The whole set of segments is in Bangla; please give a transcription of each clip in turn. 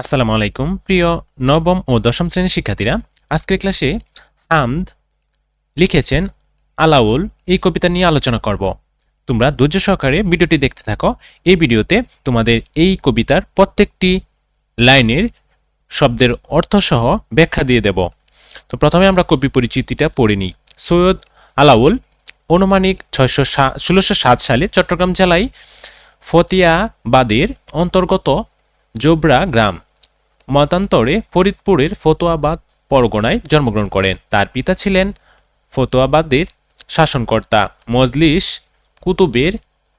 আসসালামু আলাইকুম। প্রিয় নবম ও দশম শ্রেণির শিক্ষার্থীরা, আজকের ক্লাসে হামদ লিখেছেন, আলাউল এই কবিতা নিয়ে আলোচনা করব। তোমরা ধৈর্য সহকারে ভিডিওটি দেখতে থাকো। এই ভিডিওতে তোমাদের এই কবিতার প্রত্যেকটি লাইনের শব্দের অর্থসহ ব্যাখ্যা দিয়ে দেব। তো প্রথমে আমরা কবি পরিচিতিটা পড়ে নিই। সৈয়দ আলাউল অনুমানিক ছয়শো ষোলোশো সাত সালে চট্টগ্রাম জেলায় ফতিয়াবাদের অন্তর্গত জোবরা গ্রাম মতান্তরে ফরিদপুরের ফতোয়াবাদ পরগনায় জন্মগ্রহণ করেন। তার পিতা ছিলেন ফতোয়াবাদের শাসনকর্তা মজলিস কুতুবের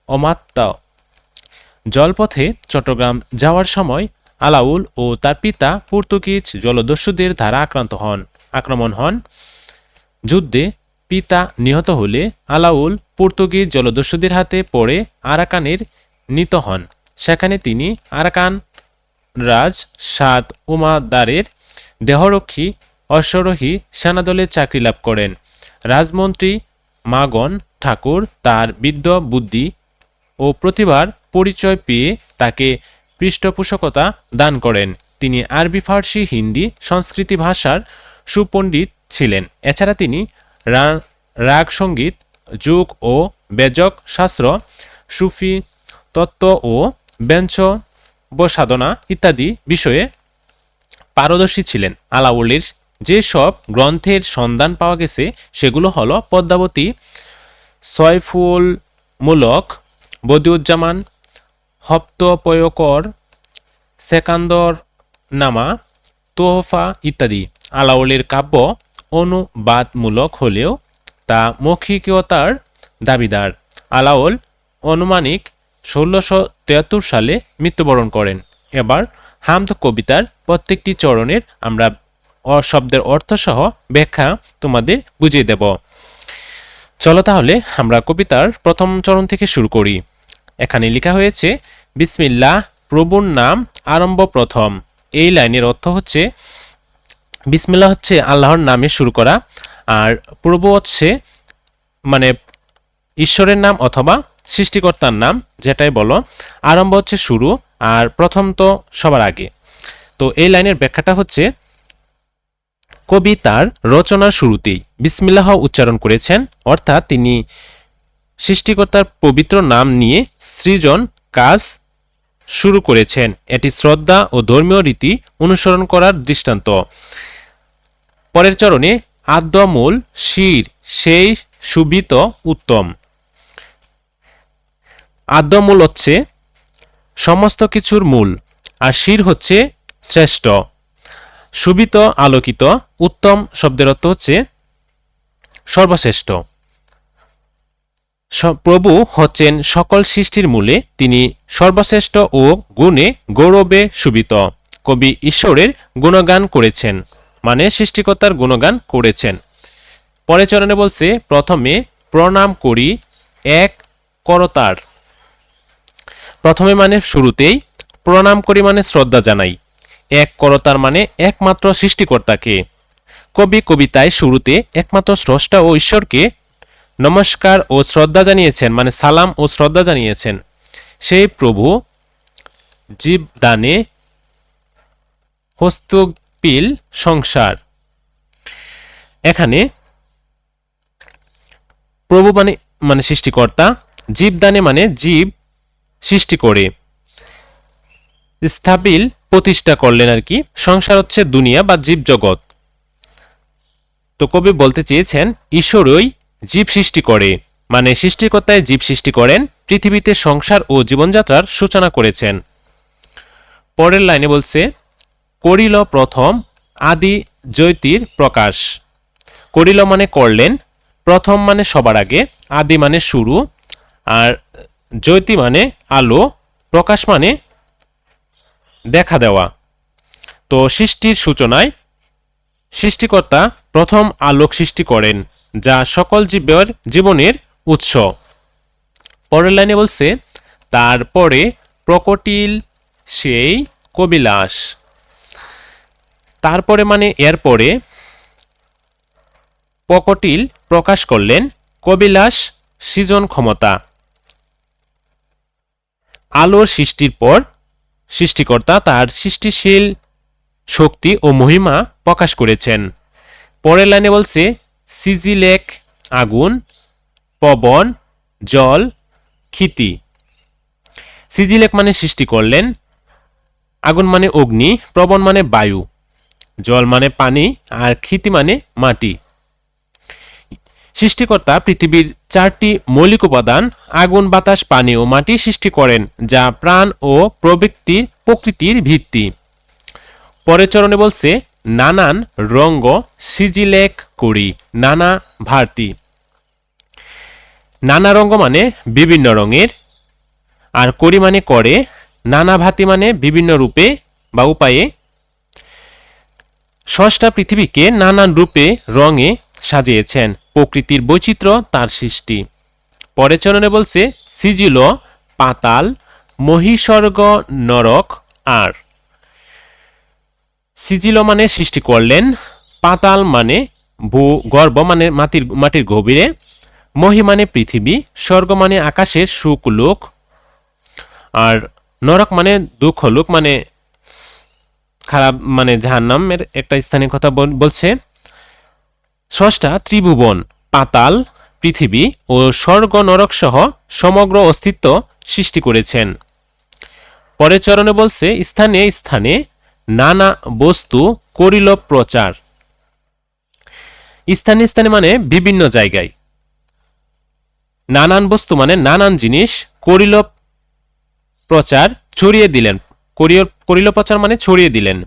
অমাত্য। জলপথে চট্টগ্রাম যাওয়ার সময় আলাউল ও তার পিতা পর্তুগিজ জলদস্যুদের দ্বারা আক্রান্ত হন। আক্রমণ হন। যুদ্ধে পিতা নিহত হলে আলাউল পর্তুগিজ জলদস্যুদের হাতে পড়ে আরাকানের নিত হন। সেখানে তিনি আরাকান রাজ সাদ উমাদারের দেহরক্ষী অশ্বরোহী সেনাদলে চাকরি লাভ করেন। রাজমন্ত্রী মাগন ঠাকুর তার বিদ্য, বুদ্ধি ও প্রতিভার পরিচয় পেয়ে তাকে পৃষ্ঠপোষকতা দান করেন। তিনি আরবি, ফার্সি, হিন্দি, সংস্কৃতি ভাষার সুপণ্ডিত ছিলেন। এছাড়া তিনি রাগ সংগীত, যুগ ও বেজক শাস্ত্র, সুফি তত্ত্ব ও বেঞ্চ সাধনা ইত্যাদি বিষয়ে পারদর্শী ছিলেন আলাউলের যে সব গ্রন্থের সন্ধান পাওয়া গেছে, সেগুলো হলো পদ্মাবতী সয়ফুল মূলক বদিউজ্জামান, হপ্তপয়কর সেকান্দর নামা তোহফা ইত্যাদি। আলাউলের কাব্য অনুবাদমূলক হলেও তা মৌখিকতার দাবিদার। আলাউল অনুমানিক ষোলোশো তেয়াত্তর সালে মৃত্যুবরণ করেন। এবার হামদ কবিতার প্রত্যেকটি চরণের আমরা শব্দের অর্থসহ ব্যাখ্যা তোমাদের বুঝিয়ে দেব। চলো তাহলে আমরা কবিতার প্রথম চরণ থেকে শুরু করি। এখানে লেখা হয়েছে, বিসমিল্লাহ, প্রভুর নাম আরম্ভ প্রথম। এই লাইনের অর্থ হচ্ছে, বিসমিল্লাহ হচ্ছে আল্লাহর নামে শুরু করা, আর প্রভু হচ্ছে মানে ঈশ্বরের নাম অথবা সৃষ্টিকর্তার নাম, যেটাই বলো, আরম্ভ হচ্ছে শুরু আর প্রথম তো সবার আগে। তো এই লাইনের ব্যাখ্যাটা হচ্ছে, কবি তার রচনার শুরুতেই বিসমিল্লাহ উচ্চারণ করেছেন, অর্থাৎ তিনি সৃষ্টিকর্তার পবিত্র নাম নিয়ে সৃজন কাজ শুরু করেছেন। এটি শ্রদ্ধা ও ধর্মীয় রীতি অনুসরণ করার দৃষ্টান্ত। পরের চরণে, আদ্যমূল শির, সেই সুবিত উত্তম। আদ্যমূল হচ্ছে সমস্ত কিছুর মূল, আর শির হচ্ছে শ্রেষ্ঠ। সুবিত, আলোকিত, উত্তম শব্দের অর্থ হচ্ছে সর্বশ্রেষ্ঠ। প্রভু হচ্ছেন সকল সৃষ্টির মূলে, তিনি সর্বশ্রেষ্ঠ ও গুণে গৌরবে সুবিত। কবি ঈশ্বরের গুণগান করেছেন মানে সৃষ্টিকর্তার গুণগান করেছেন। পরে চরণে বলছে, প্রথমে প্রণাম করি এক করতার। প্রথমে মানে শুরুতেই প্রণাম করি মানে শ্রদ্ধা জানাই। এক করতার মানে একমাত্র সৃষ্টিকর্তাকে। কবি কবিতায় শুরুতে একমাত্র স্রষ্টা ও ঈশ্বরকে নমস্কার ও শ্রদ্ধা জানিয়েছেন মানে সালাম ও শ্রদ্ধা জানিয়েছেন। সেই প্রভু জীবদানে হস্তপিল সংসার। এখানে প্রভু মানে মানে সৃষ্টিকর্তা, জীবদানে মানে জীব সৃষ্টি করে। স্থাবিল প্রতিষ্ঠা করলেন আর কি, সংসার হচ্ছে দুনিয়া বা জীব জগৎ তো কবি বলতে চেয়েছেন, ঈশ্বরই জীব সৃষ্টি করে মানে সৃষ্টিকর্তায় জীব সৃষ্টি করেন, পৃথিবীতে সংসার ও জীবনযাত্রার সূচনা করেছেন। পরের লাইনে বলছে, করিল প্রথম আদি জ্যোতির প্রকাশ। করিল মানে করলেন, প্রথম মানে সবার আগে, আদি মানে শুরু, আর জ্যোতি মানে আলো, প্রকাশ মানে দেখা দেওয়া। তো সৃষ্টির সূচনায় সৃষ্টিকর্তা প্রথম আলোক সৃষ্টি করেন, যা সকল জীবের জীবনের উৎস। পরের লাইনে বলছে, তারপরে প্রকটিল সেই কবিলাস। তারপরে মানে এরপরে প্রকটিল প্রকাশ করলেন কবিলাস সৃজন ক্ষমতা আলোর সৃষ্টির পর সৃষ্টিকর্তা তার সৃষ্টিশীল শক্তি ও মহিমা প্রকাশ করেছেন। পরের লাইনে বলছে, সিজিলেক আগুন, পবন, জল, ক্ষিতি। সিজিলেক মানে সৃষ্টি করলেন, আগুন মানে অগ্নি প্রবণ মানে বায়ু। জল মানে পানি, আর ক্ষিতি মানে মাটি। সৃষ্টিকর্তা পৃথিবীর চারটি মৌলিক উপাদান, আগুন, বাতাস, পানি ও মাটি সৃষ্টি করেন, যা প্রাণ ও প্রবৃত্তির প্রকৃতির ভিত্তি। পরের চরণে বলছে, নানান রঙ্গ সিজিলেক করি, নানা ভারতী। নানা রঙ্গ মানে বিভিন্ন রঙের, আর করি মানে করে, নানা ভাতি মানে বিভিন্ন রূপে বা উপায়ে। ষষ্ঠা পৃথিবীকে নানান রূপে, রঙে সাজিয়েছেন। প্রকৃতির বৈচিত্র্য তার সৃষ্টি। পরের চরণে বলছে, সিজিল, পাতাল মহিস্বর্গ নরক, আর। সিজিল মানে সৃষ্টি করলেন, পাতাল মানে ভূ, গর্ভ মানে মাটির মাটির গভীরে, মহি মানে পৃথিবী, স্বর্গ মানে আকাশের সুখ লোক, আর নরক মানে দুঃখ লোক মানে খারাপ মানে জাহান্নামের একটা স্থানীয় কথা বল- বলছে। ষষ্ঠা ত্রিভুবন, পাতাল, পৃথিবী ও স্বর্গ নরক সহ সমগ্র অস্তিত্ব সৃষ্টি করেছেন। পরের চরণে বলছে, স্থানে স্থানে নানা বস্তু করিল প্রচার। স্থানে স্থানে মানে বিভিন্ন জায়গায়। নানান বস্তু মানে নানান জিনিস করিল প্রচার, ছড়িয়ে দিলেন। করিল প্রচার মানে ছড়িয়ে দিলেন।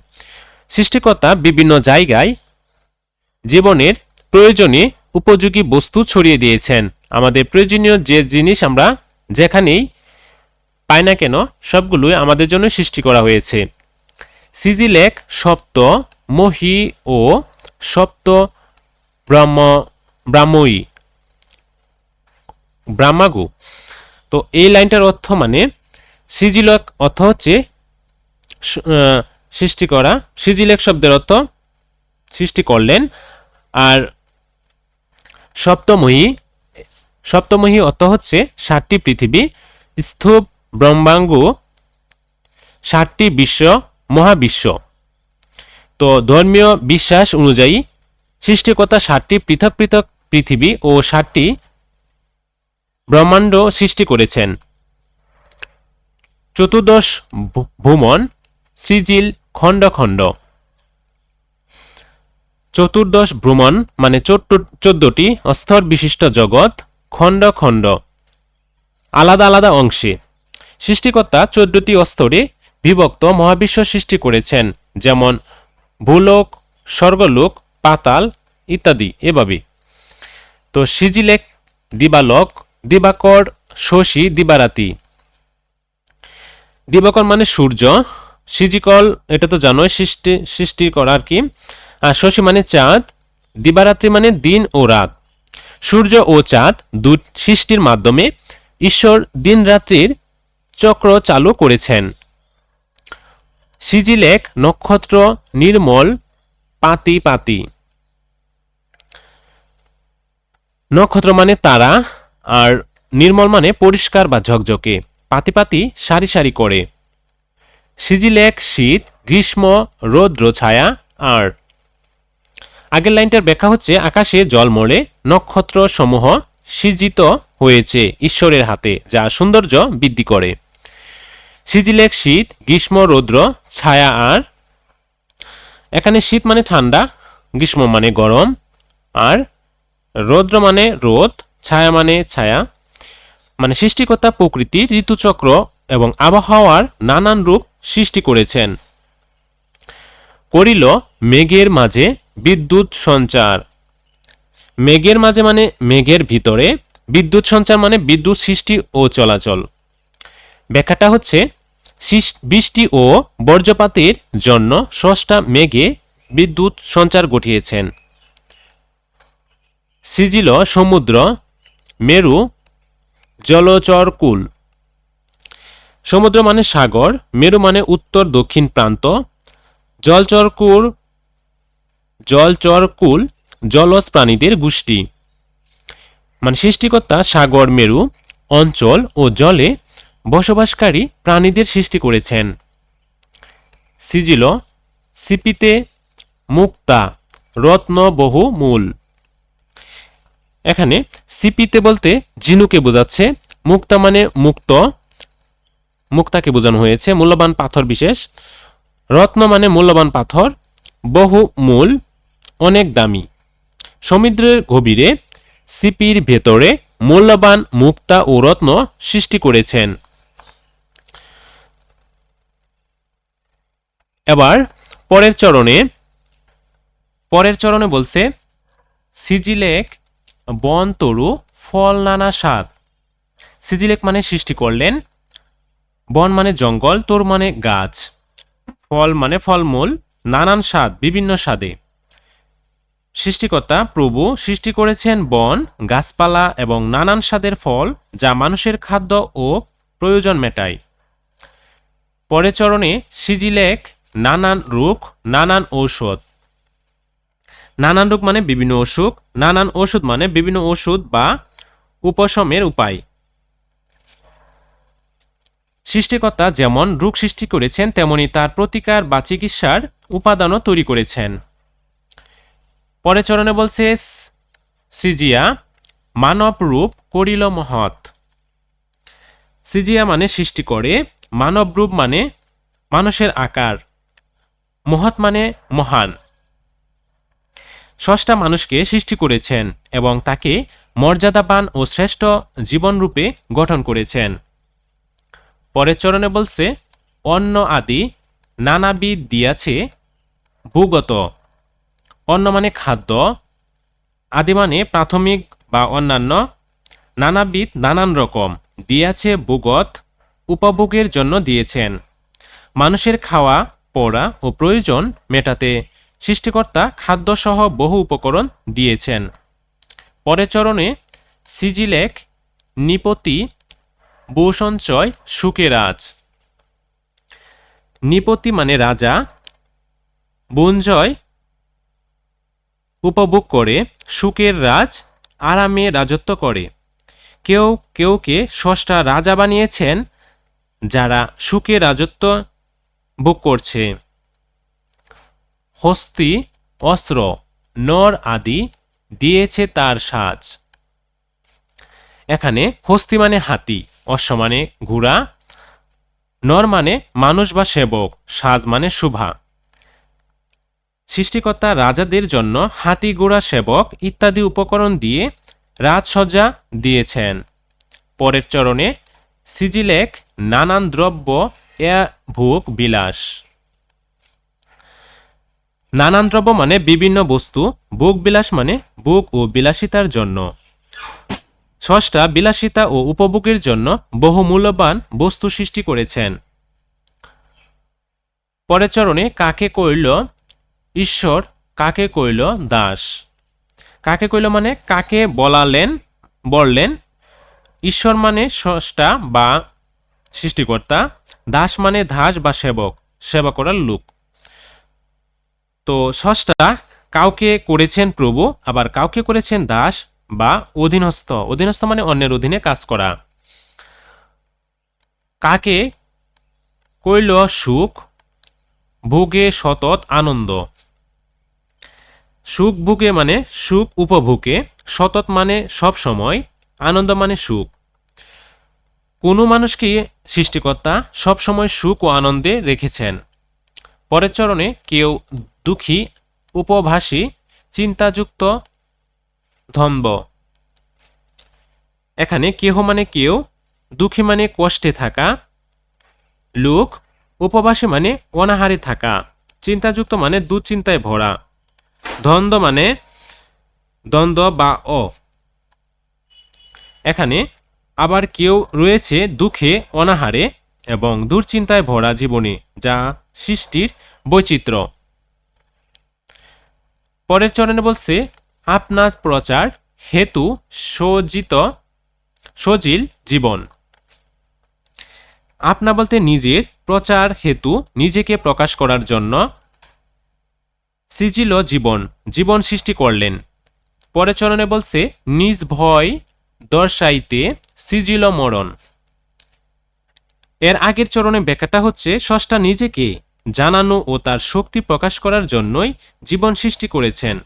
সৃষ্টিকর্তা বিভিন্ন জায়গায় জীবনের প্রয়োজনে উপযোগী বস্তু ছড়িয়ে দিয়েছেন। আমাদের প্রয়োজনীয় যে জিনিস আমরা যেখানেই পাই না কেন, সবগুলোই আমাদের জন্য সৃষ্টি করা হয়েছে। সিজিলেক সপ্ত, মহি ও সপ্ত ব্রহ্ম ব্রাহ্ময়ী ব্রাহ্মাগু। তো এই লাইনটার অর্থ মানে সিজিলক অর্থ হচ্ছে সৃষ্টি করা। সিজিলেক শব্দের অর্থ সৃষ্টি করলেন। আর সপ্তমহী সপ্তমহী অর্থ হচ্ছে ষাটটি পৃথিবী, স্থূপ, ব্রহ্মাঙ্গ ষাটটি বিশ্ব, মহাবিশ্ব। তো ধর্মীয় বিশ্বাস অনুযায়ী সৃষ্টিকর্তা ষাটটি পৃথক পৃথক পৃথিবী ও ষাটটি ব্রহ্মাণ্ড সৃষ্টি করেছেন। চতুর্দশ ভুমন, সৃজিল, খণ্ড খণ্ড। চতুর্দশ ভ্রমণ মানে চোদ্দটি স্তর বিশিষ্ট জগৎ, খণ্ড খণ্ড। আলাদা আলাদা অংশে। সৃষ্টিকর্তা চোদ্দটি স্তরে বিভক্ত মহাবিশ্ব সৃষ্টি করেছেন, যেমন ভূলোক, স্বর্গলোক, পাতাল ইত্যাদি এভাবে। তো সিজিলেক, দিবালক, দিবাকর, শশী, দিবারাতি। দিবাকর মানে সূর্য। সিজিকল, এটা তো জানোই, সৃষ্টি সৃষ্টি করা আর কি? আর শশী মানে চাঁদ, দিবারাত্রি মানে দিন ও রাত। সূর্য ও চাঁদ দু সৃষ্টির মাধ্যমে ঈশ্বর দিন রাত্রির চক্র চালু করেছেন। সিজিলেক নক্ষত্র, নির্মল, পাতি পাতি। নক্ষত্র মানে তারা আর নির্মল মানে পরিষ্কার বা ঝকঝকে। পাতি পাতি সারি সারি করে। সিজিলেক শীত, গ্রীষ্ম, রৌদ্র, ছায়া আর আগের লাইনটার ব্যাখ্যা হচ্ছে, আকাশে জল মরে নক্ষত্র সমূহ সৃজিত হয়েছে ঈশ্বরের হাতে, যা সৌন্দর্য বৃদ্ধি করে। সিজিলেক শীত, গ্রীষ্ম, রৌদ্র, ছায়া আর এখানে শীত মানে ঠান্ডা, গ্রীষ্ম মানে গরম, আর রৌদ্র মানে রোদ, ছায়া মানে ছায়া। মানে সৃষ্টিকর্তা প্রকৃতি, ঋতুচক্র এবং আবহাওয়ার নানান রূপ সৃষ্টি করেছেন। করিল মেঘের মাঝে বিদ্যুৎ সঞ্চার। মেঘের মাঝে মানে মেঘের ভিতরে বিদ্যুৎ সঞ্চার মানে বিদ্যুৎ সৃষ্টি ও চলাচল। ব্যাখ্যাটা হচ্ছে বৃষ্টি ও বর্জ্যপাতের জন্য স্রষ্টা মেঘে বিদ্যুৎ সঞ্চার ঘটিয়েছেন। সিজিল সমুদ্র, মেরু, জলচরকুল। সমুদ্র মানে সাগর, মেরু মানে উত্তর দক্ষিণ প্রান্ত জলচরকুল জলজ প্রাণীদের গোষ্ঠী। মানে সৃষ্টিকর্তা সাগর, মেরু, অঞ্চল ও জলে বসবাসকারী প্রাণীদের সৃষ্টি করেছেন। সিজিল, সিপিতে মুক্তা রত্ন বহু মূল। এখানে সিপিতে বলতে জিনুকে বোঝাচ্ছে, মুক্তা মানে মুক্ত, মুক্তাকে বোঝানো হয়েছে, মূল্যবান পাথর বিশেষ। রত্ন মানে মূল্যবান পাথর, বহু মূল। অনেক দামি। সমুদ্রের গভীরে সিপির ভেতরে মূল্যবান মুক্তা ও রত্ন সৃষ্টি করেছেন। এবার পরের চরণে পরের চরণে বলছে, সিজিলেক বন তরু ফল নানা স্বাদ। সিজিলেক মানে সৃষ্টি করলেন, বন মানে জঙ্গল, তোর মানে গাছ। ফল মানে ফলমূল, নানান স্বাদ, বিভিন্ন স্বাদে। সৃষ্টিকর্তা প্রভু সৃষ্টি করেছেন বন, গাছপালা এবং নানান স্বাদের ফল যা মানুষের খাদ্য ও প্রয়োজন মেটায়। পরে চরণে সিজিলেক নানান রোগ, নানান ঔষধ। নানান রোগ মানে বিভিন্ন অসুখ, নানান ওষুধ মানে বিভিন্ন ওষুধ বা উপশমের উপায়। সৃষ্টিকর্তা যেমন রোগ সৃষ্টি করেছেন, তেমনি তার প্রতিকার বা চিকিৎসার উপাদানও তৈরি করেছেন। পরে চরণে বলছে, সিজিয়া, মানব রূপ করিল মহৎ। সিজিয়া মানে সৃষ্টি করে, মানব রূপ মানে মানুষের আকার, মহৎ মানে মহান। ষষ্ঠা মানুষকে সৃষ্টি করেছেন এবং তাকে মর্যাদাবান ও শ্রেষ্ঠ জীবনরূপে গঠন করেছেন। পরের চরণে বলছে, অন্ন আদি নানাবিধ দিয়াছে, ভূগত অন্ন মানে খাদ্য আদি মানে প্রাথমিক বা অন্যান্য, নানাবিধ নানান রকম দিয়াছে ভূগত উপভোগের জন্য দিয়েছেন। মানুষের খাওয়া, পড়া ও প্রয়োজন মেটাতে সৃষ্টিকর্তা খাদ্যসহ বহু উপকরণ দিয়েছেন। পরের চরণে সিজিলেক, নিপতি বৌসঞ্চয় সুকেরাজ। নিপতি মানে রাজা বঞ্জয় উপভোগ করে, সুখের রাজ, আরামে রাজত্ব করে। কেউ কেউকে ষষ্ঠা রাজা বানিয়েছেন, যারা সুখে রাজত্ব ভোগ করছে। হস্তি, অস্ত্র, নর আদি দিয়েছে তার সাজ। এখানে হস্তি মানে হাতি, অশ্ব মানে ঘোড়া, নর মানে মানুষ বা সেবক, সাজ মানে শুভা। সৃষ্টিকর্তা রাজাদের জন্য হাতি ঘোড়া সেবক ইত্যাদি উপকরণ দিয়ে রাজসজ্জা দিয়েছেন। পরের চরণে সিজিলেক নানান দ্রব্য, এ ভোগ, বিলাস। নানান দ্রব্য মানে বিভিন্ন বস্তু, ভোগ বিলাস মানে ভোগ ও বিলাসিতার জন্য। ষষ্ঠা, বিলাসিতা ও উপভোগের জন্য বহু মূল্যবান বস্তু সৃষ্টি করেছেন। পরের চরণে কাকে কইল ঈশ্বর কাকে কইল? দাস। কাকে কইল মানে? কাকে বলালেন, বললেন। ঈশ্বর মানে স্রষ্টা বা সৃষ্টিকর্তা। দাস মানে দাস বা সেবক, সেবা করার লোক। তো ষষ্ঠা কাউকে করেছেন প্রভু, আবার কাউকে করেছেন দাস বা অধীনস্থ। অধীনস্থ মানে অন্যের অধীনে কাজ করা। কাকে কইল সুখ? ভোগে সতত আনন্দ। সুখ ভোগে মানে সুখ উপভোগে, সতত মানে সব সময়, আনন্দ মানে সুখ। কোনো মানুষকে সৃষ্টিকর্তা সব সময় সুখ ও আনন্দে রেখেছেন। পরের চরণে কেউ দুঃখী, উপভাষী, চিন্তাযুক্ত, ধম্ব। এখানে কেহ মানে কেউ, দুঃখী মানে কষ্টে থাকা। লোক উপবাসী মানে অনাহারে থাকা। চিন্তাযুক্ত মানে দুশ্চিন্তায় ভরা। দ্বন্দ্ব মানে দ্বন্দ্ব বা অ। এখানে আবার কেউ রয়েছে দুঃখে, অনাহারে এবং দুশ্চিন্তায় ভরা জীবনে, যা সৃষ্টির বৈচিত্র্য। পরের চরণে বলছে, আপনার প্রচার হেতু সজ্জিত, সজিল জীবন। আপনা বলতে নিজের প্রচার হেতু নিজেকে প্রকাশ করার জন্য সিজিল জীবন জীবন সৃষ্টি করলেন। পরে চরণে বলছে, নিজ ভয় দর্শাইতে সিজিল মরণ। এর আগের চরণে ব্যাখ্যাটা হচ্ছে, ষষ্ঠা নিজেকে জানানো ও তার শক্তি প্রকাশ করার জন্যই জীবন সৃষ্টি করেছেন।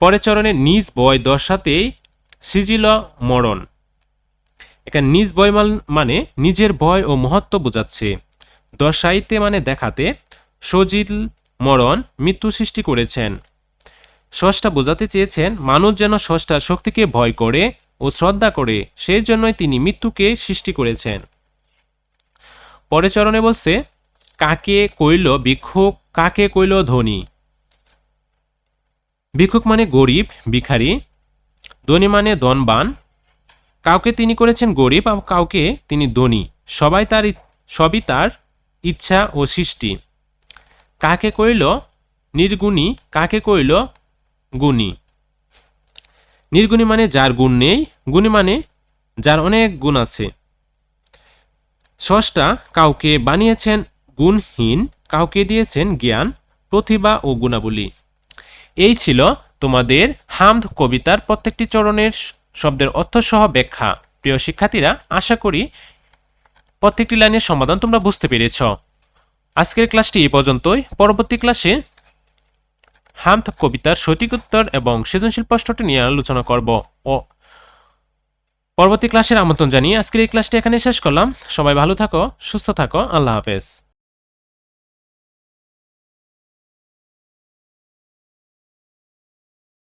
পরের চরণে নিজ বয় দর্শাতেই সিজিল মরণ। এখানে নিজ বয় মান- মানে নিজের ভয় ও মহত্ব বোঝাচ্ছে। দর্শাইতে মানে দেখাতে, সজিল মরণ, মৃত্যু সৃষ্টি করেছেন। ষষ্ঠা বোঝাতে চেয়েছেন মানুষ যেন ষষ্ঠার শক্তিকে ভয় করে ও শ্রদ্ধা করে সেই জন্যই তিনি মৃত্যুকে সৃষ্টি করেছেন। পরে চরণে বলছে, কাকে কইল ভিক্ষুক কাকে কইল ধনী? ভিক্ষুক মানে গরিব, ভিখারি। ধনী মানে ধনবান। কাউকে তিনি করেছেন গরিব কাউকে তিনি ধনী। সবাই তার সবই তার ইচ্ছা ও সৃষ্টি। কাকে কইল? নির্গুণী। কাকে কইল? গুণী। নির্গুণী মানে যার গুণ নেই, গুণী মানে যার অনেক গুণ আছে। ষষ্ঠা কাউকে বানিয়েছেন গুণহীন, কাউকে দিয়েছেন জ্ঞান, প্রতিভা ও গুণাবলী। এই ছিল তোমাদের হামদ কবিতার প্রত্যেকটি চরণের শব্দের অর্থসহ ব্যাখ্যা। প্রিয় শিক্ষার্থীরা, আশা করি প্রত্যেকটি লাইনের সমাধান তোমরা বুঝতে পেরেছ। আজকের ক্লাসটি এই পর্যন্তই। পরবর্তী ক্লাসে হাম কবিতার সঠিক উত্তর এবং সৃজনশীল প্রশ্নটি নিয়ে আলোচনা করব। ও পরবর্তী ক্লাসের আমন্ত্রণ জানিয়ে আজকের এই ক্লাসটি এখানে শেষ করলাম। সবাই ভালো থাকো, সুস্থ থাকো। আল্লাহ হাফেজ।